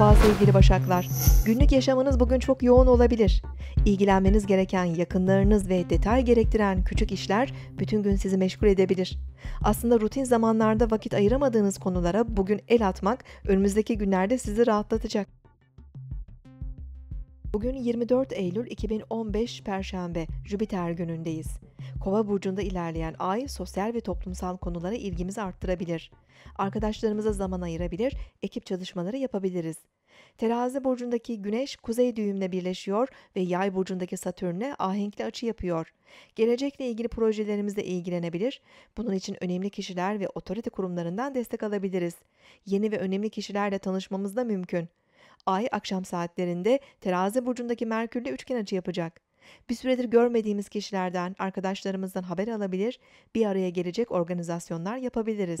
Merhaba sevgili Başaklar. Günlük yaşamınız bugün çok yoğun olabilir. İlgilenmeniz gereken yakınlarınız ve detay gerektiren küçük işler bütün gün sizi meşgul edebilir. Aslında rutin zamanlarda vakit ayıramadığınız konulara bugün el atmak önümüzdeki günlerde sizi rahatlatacak. Bugün 24 Eylül 2015 Perşembe, Jüpiter günündeyiz. Kova burcunda ilerleyen ay sosyal ve toplumsal konulara ilgimizi arttırabilir. Arkadaşlarımıza zaman ayırabilir, ekip çalışmaları yapabiliriz. Terazi burcundaki Güneş kuzey düğümle birleşiyor ve Yay burcundaki Satürn'le ahenkli açı yapıyor. Gelecekle ilgili projelerimizle ilgilenebilir. Bunun için önemli kişiler ve otorite kurumlarından destek alabiliriz. Yeni ve önemli kişilerle tanışmamız da mümkün. Ay akşam saatlerinde terazi burcundaki Merkür'le üçgen açı yapacak. Bir süredir görmediğimiz kişilerden, arkadaşlarımızdan haber alabilir, bir araya gelecek organizasyonlar yapabiliriz.